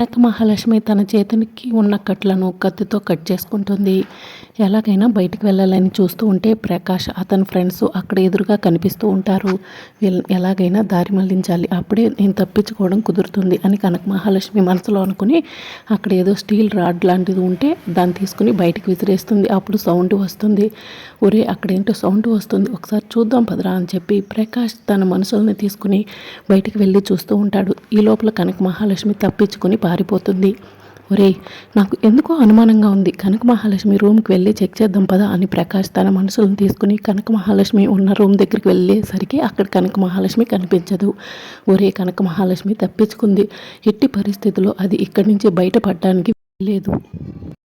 కనక మహాలక్ష్మి తన చేతికి ఉన్న కట్లను కత్తితో కట్ చేసుకుంటుంది. ఎలాగైనా బయటికి వెళ్ళాలని చూస్తూ ఉంటే ప్రకాష్ అతని ఫ్రెండ్స్ అక్కడ ఎదురుగా కనిపిస్తూ ఉంటారు. ఎలాగైనా దారి మళ్ళించాలి. అప్పుడే నేను తప్పించుకోవడం కుదురుతుంది అని కనక మహాలక్ష్మి మనసులో అనుకుని అక్కడ ఏదో స్టీల్ రాడ్ లాంటిది ఉంటే దాన్ని తీసుకుని బయటికి విసిరేస్తుంది. అప్పుడు సౌండ్ వస్తుంది. ఒరే అక్కడ ఏంటో సౌండ్ వస్తుంది. ఒకసారి చూద్దాం పదరా అని చెప్పి ప్రకాష్ తన మనసుల్ని తీసుకుని బయటికి వెళ్ళి చూస్తూ ఉంటాడు. ఈ లోపల కనక మహాలక్ష్మి తప్పించుకుని పారిపోతుంది. ఒరేయ్ నాకు ఎందుకో అనుమానంగా ఉంది. కనక మహాలక్ష్మి రూమ్కి వెళ్ళి చెక్ చేద్దాం పదా అని ప్రకాష్ తన మనసులను తీసుకుని కనక మహాలక్ష్మి ఉన్న రూమ్ దగ్గరికి వెళ్ళేసరికి అక్కడ కనక మహాలక్ష్మి కనిపించదు. ఒరే కనక మహాలక్ష్మి తప్పించుకుంది. ఎట్టి పరిస్థితుల్లో అది ఇక్కడి నుంచి బయటపడడానికి లేదు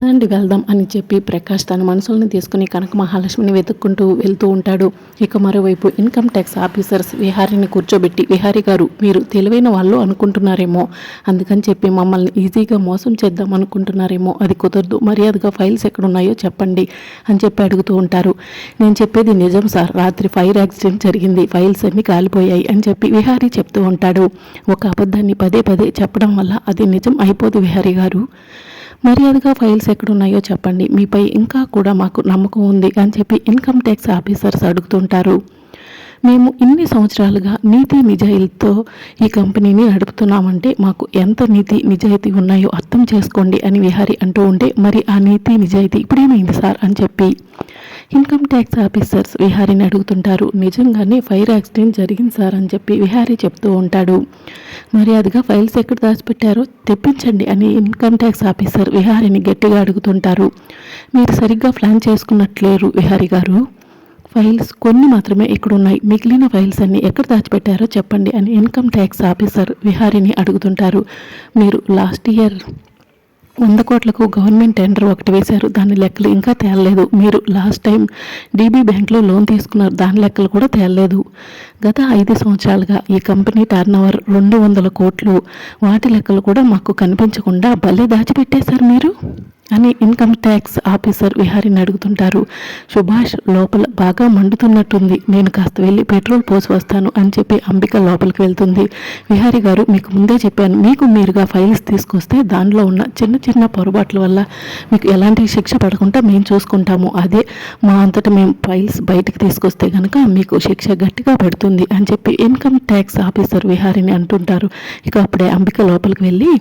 రండి వెళ్దాం అని చెప్పి ప్రకాష్ తన మనసుల్ని తీసుకుని కనక మహాలక్ష్మిని వెతుక్కుంటూ వెళ్తూ ఉంటాడు. ఇక మరోవైపు ఇన్కమ్ ట్యాక్స్ ఆఫీసర్స్ విహారిని కూర్చోబెట్టి విహారి గారు మీరు తెలివైన వాళ్ళు అనుకుంటున్నారేమో. అందుకని చెప్పి మమ్మల్ని ఈజీగా మోసం చేద్దాం అనుకుంటున్నారేమో. అది కుదరదు. మర్యాదగా ఫైల్స్ ఎక్కడున్నాయో చెప్పండి అని చెప్పి అడుగుతూ ఉంటారు. నేను చెప్పేది నిజం సార్. రాత్రి ఫైర్ యాక్సిడెంట్ జరిగింది. ఫైల్స్ అన్నీ కాలిపోయాయి అని చెప్పి విహారీ చెప్తూ ఉంటాడు. ఒక అబద్ధాన్ని పదే పదే చెప్పడం వల్ల అది నిజం అయిపోదు విహారీ గారు. మర్యాదగా ఫైల్స్ ఎక్కడున్నాయో చెప్పండి. మీపై ఇంకా కూడా మాకు నమ్మకం ఉంది అని చెప్పి ఇన్కమ్ ట్యాక్స్ ఆఫీసర్స్ అడుగుతుంటారు. మేము ఇన్ని సంవత్సరాలుగా నీతి నిజాయితీతో ఈ కంపెనీని నడుపుతున్నామంటే మాకు ఎంత నీతి నిజాయితీ ఉన్నాయో అర్థం చేసుకోండి అని విహారి అంటూ ఉంటే మరి ఆ నీతి నిజాయితీ ఇప్పుడేమైంది సార్? అని చెప్పి ఇన్కమ్ ట్యాక్స్ ఆఫీసర్స్ విహారీని అడుగుతుంటారు. నిజంగానే ఫైర్ యాక్సిడెంట్ జరిగింది సార్ అని చెప్పి విహారీ చెప్తూ ఉంటాడు. మర్యాదగా ఫైల్స్ ఎక్కడ దాచిపెట్టారో తెప్పించండి అని ఇన్కమ్ ట్యాక్స్ ఆఫీసర్ విహారీని గట్టిగా అడుగుతుంటారు. మీరు సరిగ్గా ప్లాన్ చేసుకున్నట్లేరు విహారీ గారు. ఫైల్స్ కొన్ని మాత్రమే ఇక్కడ ఉన్నాయి మిగిలిన ఫైల్స్ అన్ని ఎక్కడ దాచిపెట్టారో చెప్పండి అని ఇన్కమ్ ట్యాక్స్ ఆఫీసర్ విహారీని అడుగుతుంటారు. మీరు లాస్ట్ ఇయర్ వంద కోట్లకు గవర్నమెంట్ టెండర్ ఒకటి వేశారు. దాని లెక్కలు ఇంకా తేలలేదు. మీరు లాస్ట్ టైం డీబీ బ్యాంక్లో లోన్ తీసుకున్నారు. దాని లెక్కలు కూడా తేలలేదు. గత ఐదు సంవత్సరాలుగా ఈ కంపెనీ టర్న్ రెండు వందల కోట్లు. వాటి లెక్కలు కూడా మాకు కనిపించకుండా భలే దాచిపెట్టేశారు మీరు. అని ఇన్కమ్ ట్యాక్స్ ఆఫీసర్ విహారిని అడుగుతుంటారు. సుభాష్ లోపల బాగా మండుతున్నట్టుంది. నేను కాస్త వెళ్ళి పెట్రోల్ పోసి వస్తాను అని చెప్పి అంబిక లోపలికి వెళ్తుంది. విహారి గారు మీకు ముందే చెప్పాను. మీకు మీరుగా ఫైల్స్ తీసుకొస్తే దానిలో ఉన్న చిన్న చిన్న పొరపాట్ల వల్ల మీకు ఎలాంటి శిక్ష పడకుండా మేము చూసుకుంటాము. అదే మా అంతటా మేము ఫైల్స్ బయటకు తీసుకొస్తే కనుక మీకు శిక్ష గట్టిగా పడుతుంది అని చెప్పి ఇన్కమ్ ట్యాక్స్ ఆఫీసర్ విహారిని అంటుంటారు. ఇక అప్పుడే అంబిక లోపలికి వెళ్ళి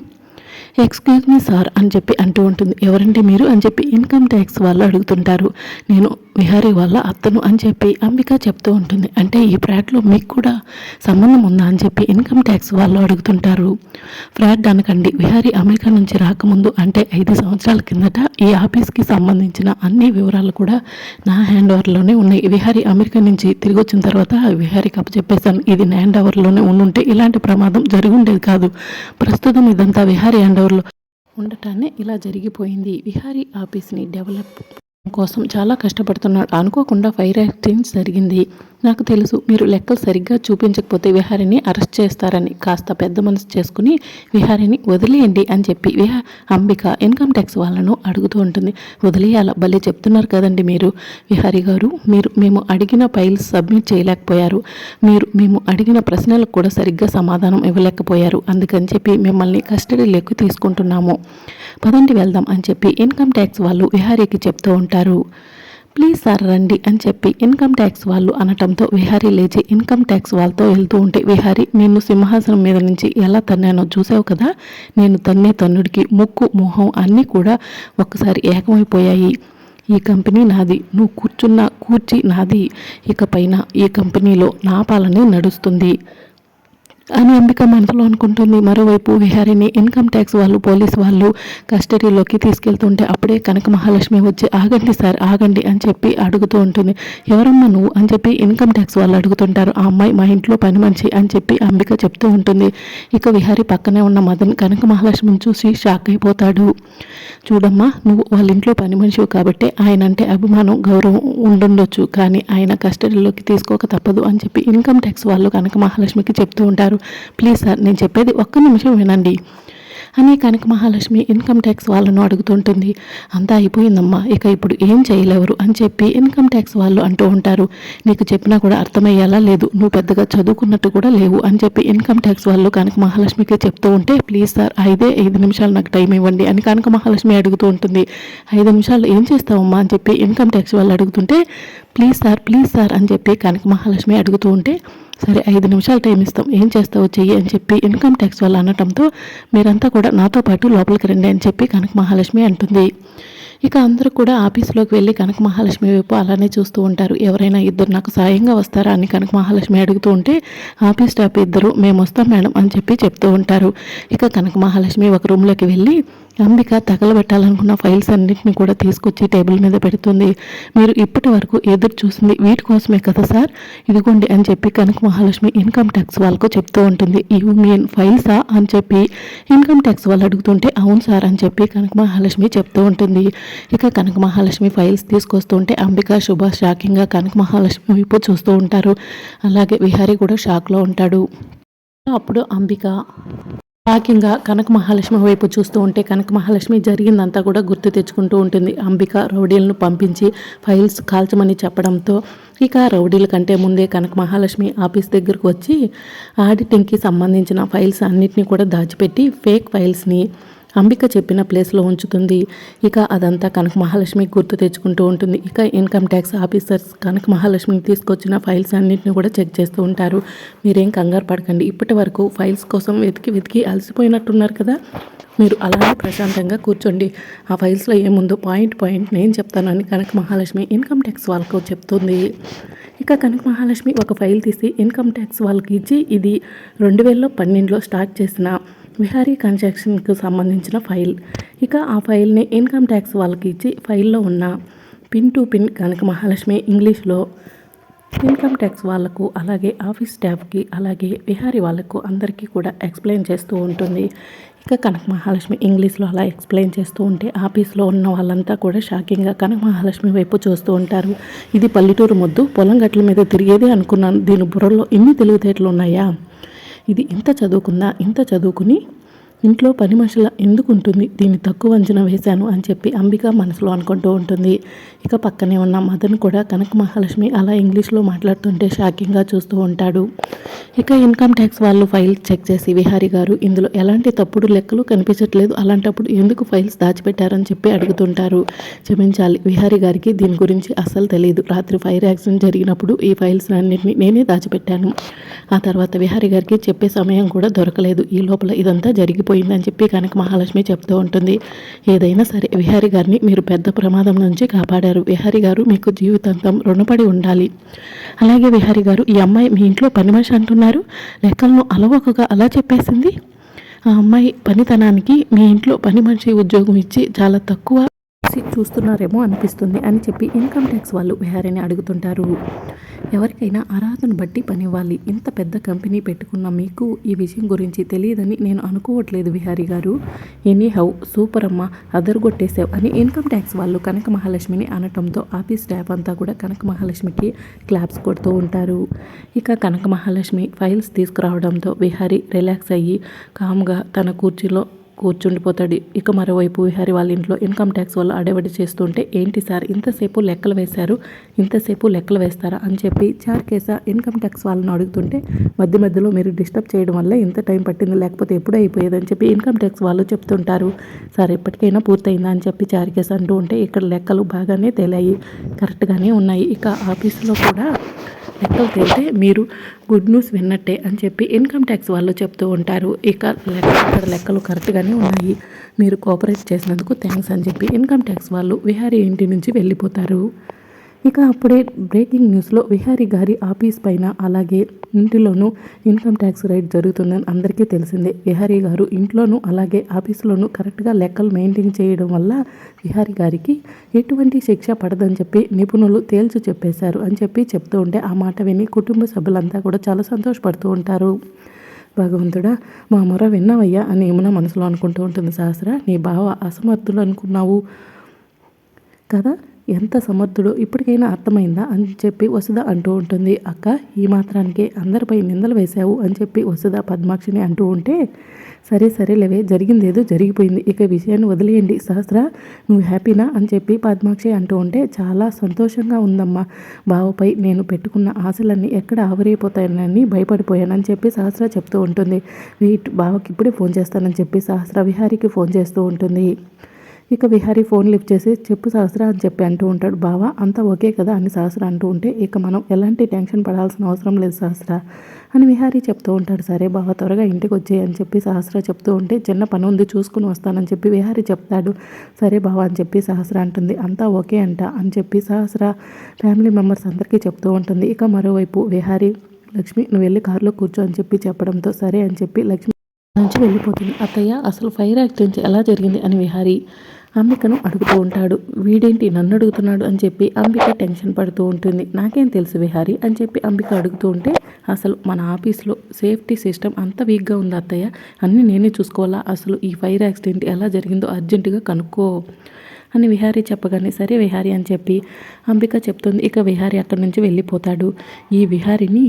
ఎక్స్క్యూజ్ మీ సార్ అని చెప్పి అంటూ ఉంటుంది. ఎవరంటే మీరు? అని చెప్పి ఇన్కమ్ ట్యాక్స్ వాళ్ళు అడుగుతుంటారు. నేను విహారీ వాళ్ళ అత్తను అని చెప్పి అంబిక చెప్తూ ఉంటుంది. అంటే ఈ ఫ్లాట్లో మీకు కూడా సంబంధం ఉందా అని చెప్పి ఇన్కమ్ ట్యాక్స్ వాళ్ళు అడుగుతుంటారు. ఫ్లాట్ అనకండి. విహారీ అమెరికా నుంచి రాకముందు అంటే ఐదు సంవత్సరాల కిందట ఈ ఆఫీస్కి సంబంధించిన అన్ని వివరాలు కూడా నా హ్యాండ్ ఓవర్లోనే ఉన్నాయి. విహారీ అమెరికా నుంచి తిరిగి వచ్చిన తర్వాత విహారీకి అప్పచెప్పేశాను. ఇది హ్యాండ్ ఓవర్లోనే ఉండుంటే ఇలాంటి ప్రమాదం జరిగి ఉండేది కాదు. ప్రస్తుతం ఇదంతా విహారీ హ్యాండ్ ఓవర్లో ఉండటాన్ని ఇలా జరిగిపోయింది. విహారీ ఆఫీస్ని డెవలప్ కోసం చాలా కష్టపడుతున్నాడు. అనుకోకుండా ఫైర్ యాక్సిడెంట్ జరిగింది. నాకు తెలుసు మీరు లెక్కలు సరిగ్గా చూపించకపోతే విహారిని అరెస్ట్ చేస్తారని. కాస్త పెద్ద మనసు చేసుకుని విహారిని వదిలేయండి అని చెప్పి విహా అంబిక ఇన్కమ్ ట్యాక్స్ వాళ్ళను అడుగుతూ ఉంటుంది. వదిలేయాల? భలే చెప్తున్నారు కదండి మీరు. విహారి గారు మీరు మేము అడిగిన ఫైల్స్ సబ్మిట్ చేయలేకపోయారు. మీరు మేము అడిగిన ప్రశ్నలకు కూడా సరిగ్గా సమాధానం ఇవ్వలేకపోయారు. అందుకని చెప్పి మిమ్మల్ని కస్టడీలోకి తీసుకుంటున్నాము. పదండి వెళ్దాం అని చెప్పి ఇన్కమ్ ట్యాక్స్ వాళ్ళు విహారీకి చెప్తూ ఉంటారు. ప్లీజ్ సార్ రండి అని చెప్పి ఇన్కమ్ ట్యాక్స్ వాళ్ళు అనటంతో విహారీ లేచి ఇన్కమ్ ట్యాక్స్ వాళ్ళతో వెళ్తూ ఉంటే విహారీ నేను సింహాసనం మీద నుంచి ఎలా తన్నానో చూసావు కదా? నేను తన్నే తన్నుడికి ముక్కు మొహం అన్నీ కూడా ఒక్కసారి ఏకమైపోయాయి. ఈ కంపెనీ నాది. నువ్వు కూర్చున్న కూర్చి నాది. ఇక పైన ఈ కంపెనీలో నా పాలనే నడుస్తుంది. అని అంబిక మనసులో అనుకుంటుంది. మరోవైపు విహారిని ఇన్కమ్ ట్యాక్స్ వాళ్ళు పోలీస్ వాళ్ళు కస్టడీలోకి తీసుకెళ్తుంటే అప్పుడే కనక మహాలక్ష్మి వచ్చి ఆగండి సార్ ఆగండి అని చెప్పి అడుగుతూ ఉంటుంది. ఎవరమ్మా నువ్వు? అని చెప్పి ఇన్కమ్ ట్యాక్స్ వాళ్ళు అడుగుతుంటారు. ఆ అమ్మాయి మా ఇంట్లో పని మంచి అని చెప్పి అంబిక చెప్తూ ఉంటుంది. ఇక విహారి పక్కనే ఉన్న మదన్ కనక మహాలక్ష్మిని చూసి షాక్ అయిపోతాడు. చూడమ్మా నువ్వు వాళ్ళ ఇంట్లో పని మనిషివి కాబట్టి ఆయన అంటే అభిమానం గౌరవం ఉండుండొచ్చు. కానీ ఆయన కస్టడీలోకి తీసుకోక తప్పదు అని చెప్పి ఇన్కమ్ ట్యాక్స్ వాళ్ళు కనక మహాలక్ష్మికి చెప్తూ ఉంటారు. ప్లీజ్ సార్ నేను చెప్పేది ఒక్క నిమిషం వినండి. అని కనక మహాలక్ష్మి ఇన్కమ్ ట్యాక్స్ వాళ్ళను అడుగుతుంటుంది. అంతా అయిపోయిందమ్మా ఇక ఇప్పుడు ఏం చేయలేవరు? అని చెప్పి ఇన్కమ్ ట్యాక్స్ వాళ్ళు అంటూ ఉంటారు. నీకు చెప్పినా కూడా అర్థమయ్యేలా లేదు నువ్వు పెద్దగా చదువుకున్నట్టు కూడా లేవు. అని చెప్పి ఇన్కమ్ ట్యాక్స్ వాళ్ళు కనక మహాలక్ష్మికి చెప్తూ ఉంటే ప్లీజ్ సార్ ఐదే ఐదు నిమిషాలు నాకు టైం ఇవ్వండి. అని కనక మహాలక్ష్మి అడుగుతూ ఉంటుంది. ఐదు నిమిషాలు ఏం చేస్తావమ్మా? అని చెప్పి ఇన్కమ్ ట్యాక్స్ వాళ్ళు అడుగుతుంటే ప్లీజ్ సార్ ప్లీజ్ సార్ అని చెప్పి కనక మహాలక్ష్మి అడుగుతూ ఉంటే సరే ఐదు నిమిషాలు టైం ఇస్తాం. ఏం చేస్తావో చెయ్యి అని చెప్పి ఇన్కమ్ ట్యాక్స్ వాళ్ళు అనటంతో మీరంతా కూడా నాతో పాటు లోపలికి రండి అని చెప్పి కనక మహాలక్ష్మి అంటుంది. ఇక అందరూ కూడా ఆఫీస్లోకి వెళ్ళి కనక మహాలక్ష్మి వైపు అలానే చూస్తూ ఉంటారు. ఎవరైనా ఇద్దరు నాకు సాయంగా వస్తారా అని కనక మహాలక్ష్మి అడుగుతూ ఉంటే ఆఫీస్ స్టాఫ్ ఇద్దరు మేము వస్తాం మేడం అని చెప్పి చెప్తూ ఉంటారు. ఇక కనక మహాలక్ష్మి ఒక రూమ్లోకి వెళ్ళి అంబిక తగలబెట్టాలనుకున్న ఫైల్స్ అన్నింటిని కూడా తీసుకొచ్చి టేబుల్ మీద పెడుతుంది. మీరు ఇప్పటి వరకు ఎదురు చూసింది వీటి కోసమే కదా సార్? ఇదిగోండి అని చెప్పి కనక మహాలక్ష్మి ఇన్కమ్ ట్యాక్స్ వాళ్ళకు చెప్తూ ఉంటుంది. ఇవి మీన్ ఫైల్సా అని చెప్పి ఇన్కమ్ ట్యాక్స్ వాళ్ళు అడుగుతుంటే అవును సార్ అని చెప్పి కనక మహాలక్ష్మి చెప్తూ ఉంటుంది. ఇక కనక మహాలక్ష్మి ఫైల్స్ తీసుకొస్తుంటే అంబిక సుభాష్ షాకింగ్గా కనక మహాలక్ష్మి వైపు చూస్తూ ఉంటారు. అలాగే విహారీ కూడా షాక్లో ఉంటాడు. అప్పుడు అంబిక షాకింగ్గా కనక మహాలక్ష్మి వైపు చూస్తూ ఉంటే కనక మహాలక్ష్మి జరిగిందంతా కూడా గుర్తు తెచ్చుకుంటూ ఉంటుంది. అంబిక రౌడీలను పంపించి ఫైల్స్ కాల్చమని చెప్పడంతో ఇక రౌడీల కంటే ముందే కనక మహాలక్ష్మి ఆఫీస్ దగ్గరకు వచ్చి ఆడిటింగ్కి సంబంధించిన ఫైల్స్ అన్నిటినీ కూడా దాచిపెట్టి ఫేక్ ఫైల్స్ని అంబిక చెప్పిన ప్లేస్లో ఉంచుతుంది. ఇక అదంతా కనక మహాలక్ష్మి గుర్తు తెచ్చుకుంటూ ఉంటుంది. ఇక ఇన్కమ్ ట్యాక్స్ ఆఫీసర్స్ కనక మహాలక్ష్మికి తీసుకొచ్చిన ఫైల్స్ అన్నింటిని కూడా చెక్ చేస్తూ ఉంటారు. మీరేం కంగారు పడకండి. ఇప్పటి వరకు ఫైల్స్ కోసం వెతికి వెతికి అలసిపోయినట్టున్నారు కదా? మీరు అలానే ప్రశాంతంగా కూర్చోండి. ఆ ఫైల్స్లో ఏముందో పాయింట్ పాయింట్ నేను చెప్తానని కనక మహాలక్ష్మి ఇన్కమ్ ట్యాక్స్ వాళ్ళకు చెప్తుంది. ఇక కనక మహాలక్ష్మి ఒక ఫైల్ తీసి ఇన్కమ్ ట్యాక్స్ వాళ్ళకి ఇచ్చి ఇది రెండు వేల పన్నెండులో స్టార్ట్ చేసిన విహారీ కన్స్ట్రక్షన్కు సంబంధించిన ఫైల్. ఇక ఆ ఫైల్ని ఇన్కమ్ ట్యాక్స్ వాళ్ళకి ఇచ్చి ఫైల్లో ఉన్న pin to pin Kanaka Mahalakshmi ఇంగ్లీష్లో ఇన్కమ్ ట్యాక్స్ వాళ్ళకు అలాగే ఆఫీస్ స్టాఫ్కి అలాగే విహారీ వాళ్ళకు అందరికీ కూడా ఎక్స్ప్లెయిన్ చేస్తూ ఉంటుంది. ఇక కనక మహాలక్ష్మి ఇంగ్లీష్లో అలా ఎక్స్ప్లెయిన్ చేస్తూ ఉంటే ఆఫీస్లో ఉన్న వాళ్ళంతా కూడా షాకింగ్గా కనక మహాలక్ష్మి వైపు చూస్తూ ఉంటారు. ఇది పల్లెటూరు మొద్దు పొలం గట్ల మీద తిరిగేదే అనుకున్నాను. దీని బుర్రలో ఇన్ని తెలివితేటలు ఉన్నాయా ఇది ఇంత చదువుకుందా ఇంత చదువుకుని ఇంట్లో పని మనుషుల ఎందుకు ఉంటుంది? దీన్ని తక్కువ అంచనా వేశాను అని చెప్పి అంబిక మనసులో అనుకుంటూ ఉంటుంది. ఇక పక్కనే ఉన్న మదన్ కూడా కనక మహాలక్ష్మి అలా ఇంగ్లీష్లో మాట్లాడుతుంటే షాకింగ్గా చూస్తూ ఉంటాడు. ఇక ఇన్కమ్ ట్యాక్స్ వాళ్ళు ఫైల్ చెక్ చేసి విహారీ గారు ఇందులో ఎలాంటి తప్పుడు లెక్కలు కనిపించట్లేదు. అలాంటప్పుడు ఎందుకు ఫైల్స్ దాచిపెట్టారని చెప్పి అడుగుతుంటారు. క్షమించాలి విహారీ గారికి దీని గురించి అస్సలు తెలియదు రాత్రి ఫైర్ యాక్సిడెంట్ జరిగినప్పుడు ఈ ఫైల్స్ అన్నింటినీ నేనే దాచిపెట్టాను. ఆ తర్వాత విహారీ గారికి చెప్పే సమయం కూడా దొరకలేదు. ఈ లోపల ఇదంతా పోయిందని చెప్పి కనుక మహాలక్ష్మి చెప్తూ ఉంటుంది. ఏదైనా సరే విహారీ గారిని మీరు పెద్ద ప్రమాదం నుంచి కాపాడారు. విహారీ గారు మీకు జీవితాంతం రుణపడి ఉండాలి. అలాగే విహారీ గారు ఈ అమ్మాయి మీ ఇంట్లో పని మనిషి అంటున్నారు. లెక్కలను అలవోకగా అలా చెప్పేసింది? ఆ అమ్మాయి పనితనానికి మీ ఇంట్లో పని మనిషి ఉద్యోగం ఇచ్చి చాలా తక్కువ చూస్తున్నారేమో అనిపిస్తుంది అని చెప్పి ఇన్కమ్ ట్యాక్స్ వాళ్ళు విహారీని అడుగుతుంటారు. ఎవరికైనా అర్హతను బట్టి పనివ్వాలి. ఇంత పెద్ద కంపెనీ పెట్టుకున్న మీకు ఈ విషయం గురించి తెలియదని నేను అనుకోవట్లేదు విహారీ గారు. ఎనీ హౌ సూపర్ అమ్మ అదరగొట్టేసావు అని ఇన్కమ్ ట్యాక్స్ వాళ్ళు కనక మహాలక్ష్మిని అనటంతో ఆఫీస్ స్టాఫ్ అంతా కూడా కనక మహాలక్ష్మికి క్లాప్స్ కొడుతూ ఉంటారు. ఇక కనక మహాలక్ష్మి ఫైల్స్ తీసుకురావడంతో విహారీ రిలాక్స్ అయ్యి కామ్గా తన కుర్చీలో కూర్చుండిపోతాడు. ఇక మరోవైపు విహారి వాళ్ళ ఇంట్లో ఇన్కమ్ ట్యాక్స్ వాళ్ళు అడవడి చేస్తుంటే ఏంటి సార్ ఇంతసేపు లెక్కలు వేశారు? ఇంతసేపు లెక్కలు వేస్తారా? అని చెప్పి చార్కేసా ఇన్కమ్ ట్యాక్స్ వాళ్ళని అడుగుతుంటే మధ్య మధ్యలో మీరు డిస్టర్బ్ చేయడం వల్ల ఇంత టైం పట్టింది లేకపోతే ఎప్పుడూ అయిపోయేదని చెప్పి ఇన్కమ్ ట్యాక్స్ వాళ్ళు చెప్తుంటారు. సార్ ఎప్పటికైనా పూర్తయిందా? అని చెప్పి చార్కేస్ అంటూ ఉంటే ఇక్కడ లెక్కలు బాగానే తేలాయి కరెక్ట్గానే ఉన్నాయి. ఇక ఆఫీసులో కూడా లెక్కలు తేలితే మీరు గుడ్ న్యూస్ విన్నట్టే అని చెప్పి ఇన్కమ్ ట్యాక్స్ వాళ్ళు చెప్తూ ఉంటారు. ఇక లెక్క ఇక్కడ లెక్కలు కరెక్ట్గానే ఉన్నాయి. మీరు కోఆపరేట్ చేసినందుకు థ్యాంక్స్ అని చెప్పి ఇన్కమ్ ట్యాక్స్ వాళ్ళు విహారీ ఇంటి నుంచి వెళ్ళిపోతారు. ఇక అప్పుడే బ్రేకింగ్ న్యూస్లో విహారీ గారి ఆఫీస్ పైన అలాగే ఇంటిలోనూ ఇన్కమ్ ట్యాక్స్ రైడ్ జరుగుతుందని అందరికీ తెలిసిందే. విహారీ గారు ఇంట్లోనూ అలాగే ఆఫీసులోనూ కరెక్ట్గా లెక్కలు మెయింటైన్ చేయడం వల్ల విహారీ గారికి ఎటువంటి శిక్ష పడదని చెప్పి నిపుణులు తేల్చి చెప్పేశారు అని చెప్పి చెప్తూ ఉంటే ఆ మాట విని కుటుంబ సభ్యులంతా కూడా చాలా సంతోషపడుతూ ఉంటారు. భగవంతుడా మా మొర విన్నావయ్యా అని ఏమన్నా మనసులో అనుకుంటూ ఉంటుంది సహస్ర. నీ బావ అసమర్థులు అనుకున్నావు కదా? ఎంత సమర్థుడో ఇప్పటికైనా అర్థమైందా అని చెప్పి వసుధ అంటూ ఉంటుంది. అక్క ఈ మాత్రానికి అందరిపై నిందలు వేశావు అని చెప్పి వసుధ పద్మాక్షిని అంటూ ఉంటే సరే సరేలేవే జరిగింది జరిగిపోయింది. ఇక విషయాన్ని వదిలేయండి సహస్ర నువ్వు హ్యాపీనా అని చెప్పి పద్మాక్షి అంటూ ఉంటే చాలా సంతోషంగా ఉందమ్మా. బావపై నేను పెట్టుకున్న ఆశలన్నీ ఎక్కడ ఆవిరైపోతాయని భయపడిపోయానని చెప్పి సహస్ర చెప్తూ ఉంటుంది. వీట్ బావకి ఇప్పుడే ఫోన్ చేస్తానని చెప్పి సహస్ర విహారికి ఫోన్ చేస్తూ ఉంటుంది. ఇక విహారీ ఫోన్ లిఫ్ట్ చేసి చెప్పు సహస్ర అని చెప్పి అంటూ ఉంటాడు. బావా అంతా ఓకే కదా అని సహస్ర అంటూ ఉంటే ఇక మనం ఎలాంటి టెన్షన్ పడాల్సిన అవసరం లేదు సహస్ర అని విహారీ చెప్తూ ఉంటాడు. సరే బావ త్వరగా ఇంటికి వచ్చేయి అని చెప్పి సహస్ర చెప్తూ ఉంటే చిన్న పని ఉంది చూసుకుని వస్తానని చెప్పి విహారీ చెప్తాడు. సరే బావ అని చెప్పి సహస్ర అంటుంది. అంతా ఓకే అంట అని చెప్పి సహస్ర ఫ్యామిలీ మెంబర్స్ అందరికీ చెప్తూ ఉంటుంది. ఇక మరోవైపు విహారీ లక్ష్మి నువ్వు వెళ్ళి కారులో కూర్చో అని చెప్పి చెప్పడంతో సరే అని చెప్పి లక్ష్మి నుంచి వెళ్ళిపోతుంది. అత్తయ్య అసలు ఫైర్ యాక్సిడెంట్ ఎలా జరిగింది? అని విహారీ అంబికను అడుగుతూ ఉంటాడు. వీడేంటి నన్ను అడుగుతున్నాడు? అని చెప్పి అంబిక టెన్షన్ పడుతూ ఉంటుంది. నాకేం తెలుసు విహారి అని చెప్పి అంబిక అడుగుతూ ఉంటే అసలు మన ఆఫీస్లో సేఫ్టీ సిస్టమ్ అంత వీక్గా ఉంది అత్తయ్య? అన్నీ నేనే చూసుకోవాలా? అసలు ఈ ఫైర్ యాక్సిడెంట్ ఎలా జరిగిందో అర్జెంటుగా కనుక్కో అని విహారీ చెప్పగానే సరే విహారీ అని చెప్పి అంబిక చెప్తుంది. ఇక విహారీ అక్కడి నుంచి వెళ్ళిపోతాడు. ఈ విహారిని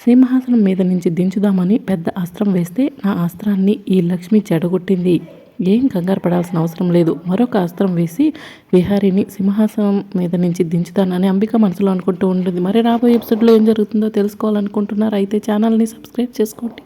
సింహాసనం మీద నుంచి దించుదామని పెద్ద అస్త్రం వేస్తే నా అస్త్రాన్ని ఈ లక్ష్మి చెడగొట్టింది. ఏం కంగారు పడాల్సిన అవసరం లేదు. మరొక అస్త్రం వేసి విహారిని సింహాసనం మీద నుంచి దించుతానని అంబిక మనసులో అనుకుంటూ ఉంటుంది. మరి రాబోయే ఎపిసోడ్లో ఏం జరుగుతుందో తెలుసుకోవాలనుకుంటున్నారు? అయితే ఛానల్ని సబ్స్క్రైబ్ చేసుకోండి.